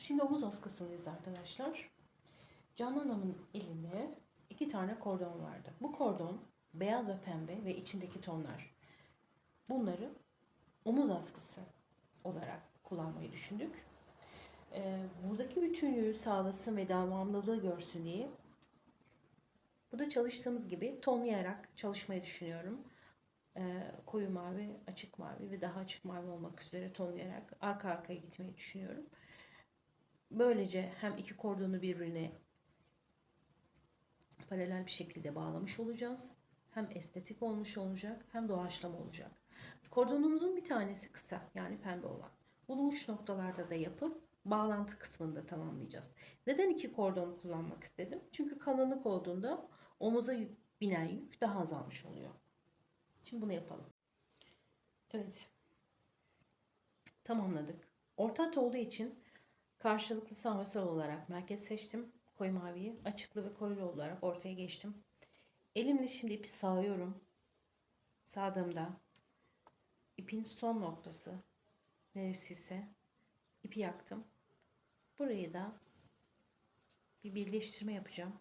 Şimdi omuz askısındayız arkadaşlar. Canan Hanım'ın elinde iki tane kordon vardı. Bu kordon beyaz ve pembe ve içindeki tonlar. Bunları omuz askısı olarak kullanmayı düşündük. Ee, buradaki bütünlüğü sağlasın ve devamlılığı görsün diye burada çalıştığımız gibi tonlayarak çalışmayı düşünüyorum. Ee, koyu mavi, açık mavi ve daha açık mavi olmak üzere tonlayarak arka arkaya gitmeyi düşünüyorum. Böylece hem iki kordonu birbirine paralel bir şekilde bağlamış olacağız. Hem estetik olmuş olacak hem doğaçlama olacak. Kordonumuzun bir tanesi kısa yani pembe olan. Bunu uç noktalarda da yapıp bağlantı kısmını da tamamlayacağız. Neden iki kordon kullanmak istedim? Çünkü kalınlık olduğunda omuza binen yük daha azalmış oluyor. Şimdi bunu yapalım. Evet. Tamamladık. Orta olduğu için karşılıklı sağ olarak merkez seçtim. Koyu maviyi açıklı ve koyu olarak ortaya geçtim. Elimle şimdi ipi sağıyorum. Sağdığımda ipin son noktası neresi ise ipi yaktım. Burayı da bir birleştirme yapacağım.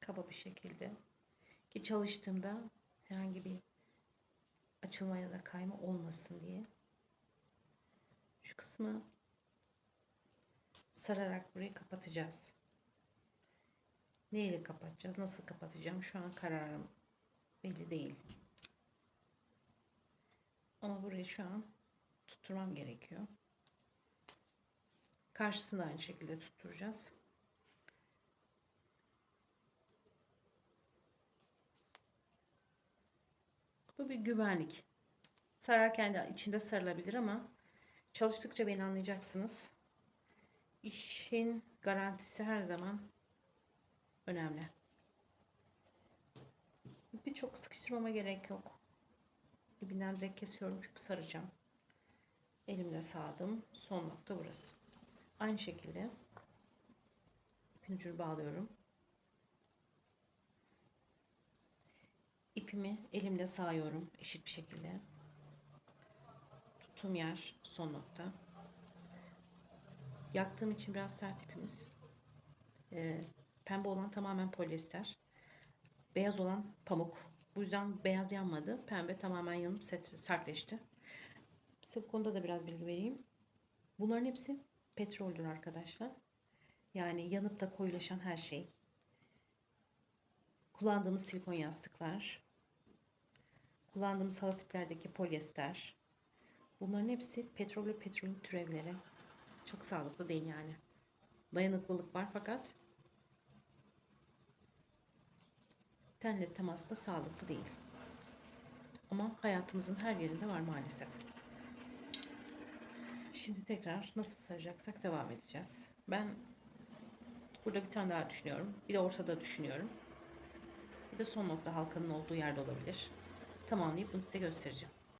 Kaba bir şekilde. Ki çalıştığımda herhangi bir açılma ya da kayma olmasın diye. Şu kısmı sararak burayı kapatacağız. Ne ile kapatacağız? Nasıl kapatacağım? Şu an kararım belli değil. Ama burayı şu an tutturmam gerekiyor. Karşısını aynı şekilde tutturacağız. Bu bir güvenlik. Sararken de içinde sarılabilir ama çalıştıkça beni anlayacaksınız. İşin garantisi her zaman önemli. Bir çok sıkıştırmama gerek yok. Dibinden direkt kesiyorum çünkü saracağım. Elimle sağdım. Son nokta burası. Aynı şekilde ipin ucunu bağlıyorum. İpimi elimle sağıyorum eşit bir şekilde. Tuttuğum yer son nokta. Yaktığım için biraz sert ipimiz. Ee, pembe olan tamamen polyester. Beyaz olan pamuk. Bu yüzden beyaz yanmadı. Pembe tamamen yanıp sertleşti. Size da biraz bilgi vereyim. Bunların hepsi petroldür arkadaşlar. Yani yanıp da koyulaşan her şey. Kullandığımız silikon yastıklar. Kullandığımız halı tiplerdeki polyester. Bunların hepsi petrol ve petrolün türevleri. Çok sağlıklı değil yani. Dayanıklılık var fakat tenle temas da sağlıklı değil. Ama hayatımızın her yerinde var maalesef. Şimdi tekrar nasıl saracaksak devam edeceğiz. Ben burada bir tane daha düşünüyorum. Bir de ortada düşünüyorum. Bir de son nokta halkanın olduğu yerde olabilir. Tamamlayıp bunu size göstereceğim.